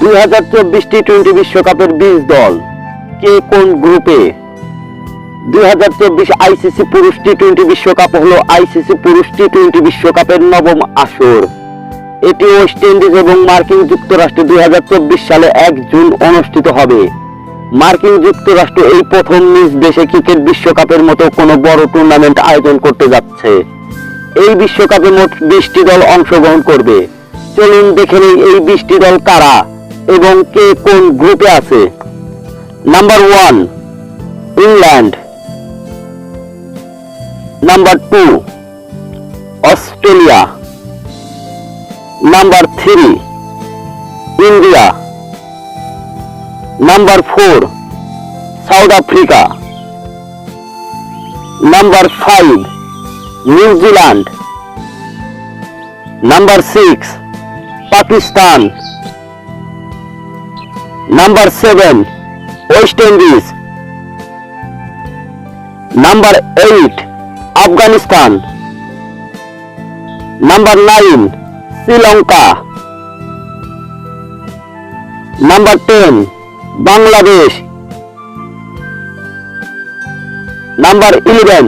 দুই হাজার চব্বিশ টি টোয়েন্টি বিশ্বকাপের বিশ দল কে কোন গ্রুপে? দুই হাজার চব্বিশ আইসিসি পুরুষ টি টোয়েন্টি বিশ্বকাপ হলো আইসিসি পুরুষ টি টোয়েন্টি বিশ্বকাপের নবম আসর। এটি ওয়েস্ট ইন্ডিজ এবং মার্কিন যুক্তরাষ্ট্রে সালে জুন অনুষ্ঠিত হবে। মার্কিন যুক্তরাষ্ট্র এই প্রথম নিজ দেশে ক্রিকেট বিশ্বকাপের মতো কোনো বড় টুর্নামেন্ট আয়োজন করতে যাচ্ছে। এই বিশ্বকাপে মোট দল অংশগ্রহণ করবে। চলুন দেখে নেই এই বিশটি দল কারা? এবং কে কোন গ্রুপে আছে? Number one England number two Australia number three India number four South Africa number five New Zealand number six Pakistan number seven West Indies number eight Afghanistan number nine Sri Lanka number ten Bangladesh number eleven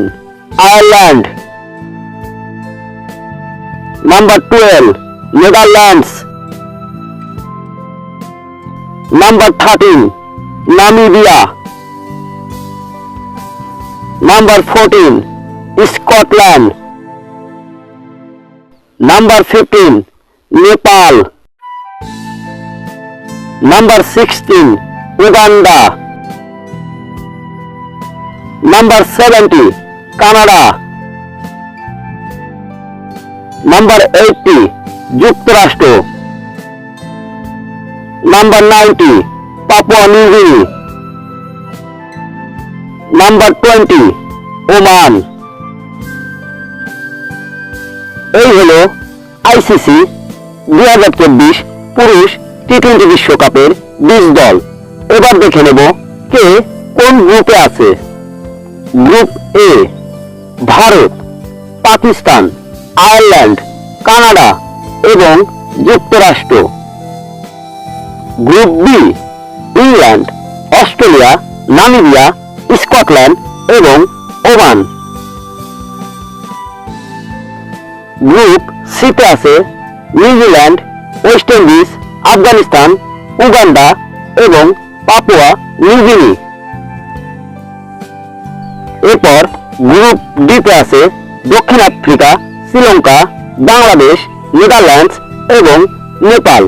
Ireland number twelve Netherlands number thirteen Namibia number fourteen Scotland number fifteen Nepal number sixteen Uganda number seventy Canada number eighty যুক্তরাষ্ট্র number ninety Papua New Guinea number twenty Oman এই হলো ICC দুই হাজার চব্বিশ পুরুষ T twenty বিশ্বকাপের বিশ দল। এবার দেখে নেব কে কোন গ্রুপে আছে। Group A Bharat, Pakistan, Ireland, Canada এবং যুক্তরাষ্ট্র। Group B England, Australia, Namibia, Scotland এবং ওমান। গ্রুপ সিতে আছে New Zealand, West Indies, Afghanistan, Uganda এবং পাপুয়া নিউগিনি এরপর গ্রুপ ডিতে আছে দক্ষিণ আফ্রিকা, শ্রীলঙ্কা, বাংলাদেশ, নেদারল্যান্ডস এবং নেপাল।